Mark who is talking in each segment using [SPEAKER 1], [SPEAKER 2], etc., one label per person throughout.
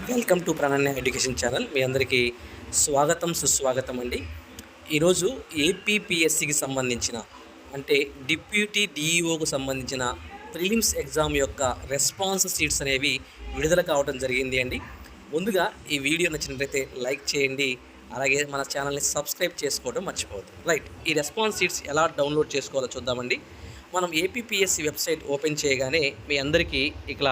[SPEAKER 1] Welcome to Prananya education channel. మీ అందరికీ స్వాగతం సుస్వాగతం అండి. ఈరోజు ఏపీపీఎస్సికి సంబంధించిన అంటే డిప్యూటీ డిఈఓకు సంబంధించిన ప్రిలిమ్స్ ఎగ్జామ్ యొక్క రెస్పాన్స్ సీట్స్ అనేవి విడుదల కావడం జరిగింది అండి. ముందుగా ఈ వీడియో నచ్చినట్లయితే లైక్ చేయండి. అలాగే మన ఛానల్ని సబ్స్క్రైబ్ చేసుకోవడం మర్చిపోవద్దు. రైట్ ఈ రెస్పాన్స్ సీట్స్ ఎలా డౌన్లోడ్ చేసుకోవాలో చూద్దామండి. మనం ఏపీపీఎస్సి వెబ్సైట్ ఓపెన్ చేయగానే మీ అందరికీ ఇక్కడ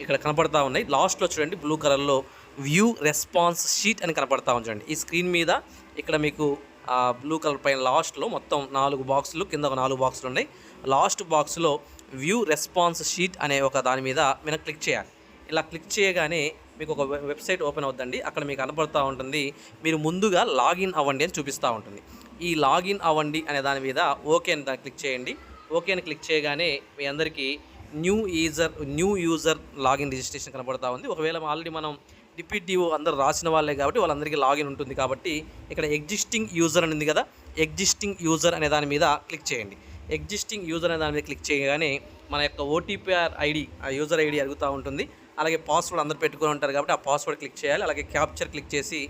[SPEAKER 1] ఇక్కడ కనపడతా ఉన్నాయి. లాస్ట్లో చూడండి బ్లూ కలర్లో వ్యూ రెస్పాన్స్ షీట్ అని కనపడతా ఉంది చూడండి. ఈ స్క్రీన్ మీద ఇక్కడ మీకు బ్లూ కలర్ పైన లాస్ట్లో మొత్తం నాలుగు బాక్సులు కింద ఒక నాలుగు బాక్సులు ఉన్నాయి. లాస్ట్ బాక్స్లో వ్యూ రెస్పాన్స్ షీట్ అనే ఒక దాని మీద మీరు క్లిక్ చేయాలి. ఇలా క్లిక్ చేయగానే మీకు ఒక వె- వెబ్సైట్ ఓపెన్ అవుతుందండి. అక్కడ మీకు కనపడుతూ ఉంటుంది. మీరు ముందుగా లాగిన్ అవ్వండి అని చూపిస్తూ ఉంటుంది. ఈ లాగిన్ అవ్వండి అనే దాని మీద ఓకే అని దాన్ని క్లిక్ చేయండి. ఓకే అని క్లిక్ చేయగానే మీ అందరికీ new user new user login registration కనబడతా ఉంది. ఒకవేళ ఆల్రెడీ మనం డిప్యూటీఓ అందరు రాసిన వాళ్ళే కాబట్టి వాళ్ళందరికీ లాగిన్ ఉంటుంది కాబట్టి ఇక్కడ ఎగ్జిస్టింగ్ యూజర్ అని ఉంది కదా ఎగ్జిస్టింగ్ యూజర్ అనే దాని మీద క్లిక్ చేయండి. ఎగ్జిస్టింగ్ యూజర్ అనే దాని మీద క్లిక్ చేయగానే మన యొక్క ఓటీపీఆర్ ఐడి ఆ యూజర్ ఐడి అడుగుతూ ఉంటుంది. అలాగే పాస్వర్డ్ అందరు పెట్టుకొని ఉంటారు కాబట్టి ఆ పాస్వర్డ్ క్లిక్ చేయాలి. అలాగే క్యాప్చర్ క్లిక్ చేసి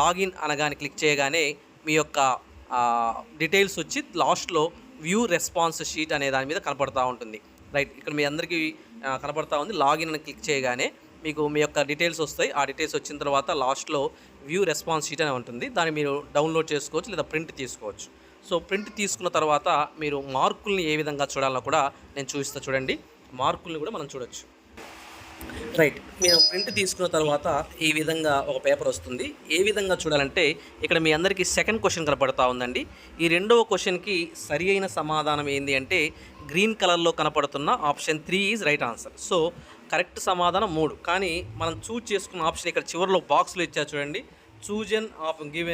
[SPEAKER 1] లాగిన్ అనగానే క్లిక్ చేయగానే మీ యొక్క డీటెయిల్స్ వచ్చి లాస్ట్లో వ్యూ రెస్పాన్స్ షీట్ అనే దాని మీద కనపడుతూ ఉంటుంది. రైట్ ఇక్కడ మీ అందరికీ కనబడతా కనపడతా ఉంది. లాగిన్ అని క్లిక్ చేయగానే మీకు మీ యొక్క డీటెయిల్స్ వస్తాయి. ఆ డీటెయిల్స్ వచ్చిన తర్వాత లాస్ట్లో వ్యూ రెస్పాన్స్ షీట్ అని ఉంటుంది. దాన్ని మీరు డౌన్లోడ్ చేసుకోవచ్చు లేదా ప్రింట్ తీసుకోవచ్చు. సో ప్రింట్ తీసుకున్న తర్వాత మీరు మార్కుల్ని ఏ విధంగా చూడాలో కూడా నేను చూపిస్తా చూడండి. మార్కుల్ని కూడా మనం చూడొచ్చు. రైట్ మీరు ప్రింట్ తీసుకున్న తర్వాత ఈ విధంగా ఒక పేపర్ వస్తుంది. ఏ విధంగా చూడాలంటే ఇక్కడ మీ అందరికీ సెకండ్ క్వశ్చన్ కనపడతా ఉందండి. ఈ రెండవ క్వశ్చన్కి సరి అయిన సమాధానం ఏంటి అంటే గ్రీన్ కలర్లో కనపడుతున్న option three is right answer so correct సమాధానం మూడు. కానీ మనం చూజ్ చేసుకున్న ఆప్షన్ ఇక్కడ చివరిలో బాక్స్లో ఇచ్చారు చూడండి. Chosen of give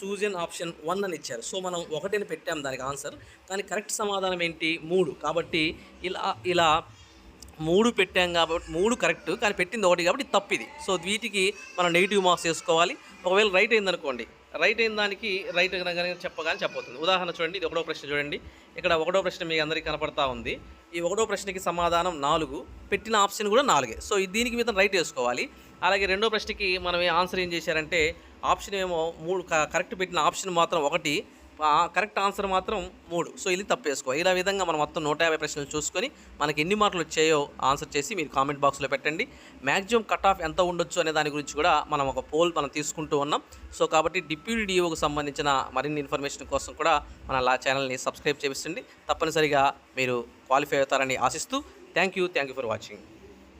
[SPEAKER 1] chosen option one అని ఇచ్చారు. సో మనం ఒకటిని పెట్టాం దానికి ఆన్సర్ కానీ కరెక్ట్ సమాధానం ఏంటి? మూడు. కాబట్టి ఇలా ఇలా మూడు పెట్టాం కాబట్టి మూడు కరెక్ట్ కానీ పెట్టింది ఒకటి కాబట్టి తప్పు ఇది సో వీటికి మనం నెగిటివ్ మార్క్స్ వేసుకోవాలి. ఒకవేళ రైట్ అయిందనుకోండి రైట్ అయిన దానికి రైట్ చెప్పగానే చెప్పవుతుంది ఉదాహరణ చూడండి ఇది ఒకటో ప్రశ్న చూడండి. ఇక్కడ ఒకటో ప్రశ్న మీకు అందరికీ కనపడతా ఉంది. ఈ ఒకటో ప్రశ్నకి సమాధానం నాలుగు పెట్టిన ఆప్షన్ కూడా నాలుగే. సో దీనికి మీద రైట్ వేసుకోవాలి. అలాగే రెండో ప్రశ్నకి మనం ఏ ఆన్సర్ ఏం చేశారంటే ఆప్షన్ ఏమో మూడు క- కరెక్ట్ పెట్టిన ఆప్షన్ మాత్రం ఒకటి కరెక్ట్ ఆన్సర్ మాత్రం మూడు. సో ఇది తప్పేసుకో. ఇలా విధంగా మనం మొత్తం నూట యాభై ప్రశ్నలు చూసుకొని మనకి ఎన్ని మార్కులు వచ్చాయో ఆన్సర్ చేసి మీరు కామెంట్ బాక్స్లో పెట్టండి. మ్యాక్సిమం కట్ ఆఫ్ ఎంత ఉండొచ్చు అనే దాని గురించి కూడా మనం ఒక పోల్ మనం తీసుకుంటూ ఉన్నాం. సో కాబట్టి డిప్యూటీ డిఓకు సంబంధించిన మరిన్ని ఇన్ఫర్మేషన్ కోసం కూడా మన లా ఛానల్ని సబ్స్క్రైబ్ చేపిస్తుంది తప్పనిసరిగా మీరు క్వాలిఫై అవుతారని ఆశిస్తూ thank you. Thank you for watching.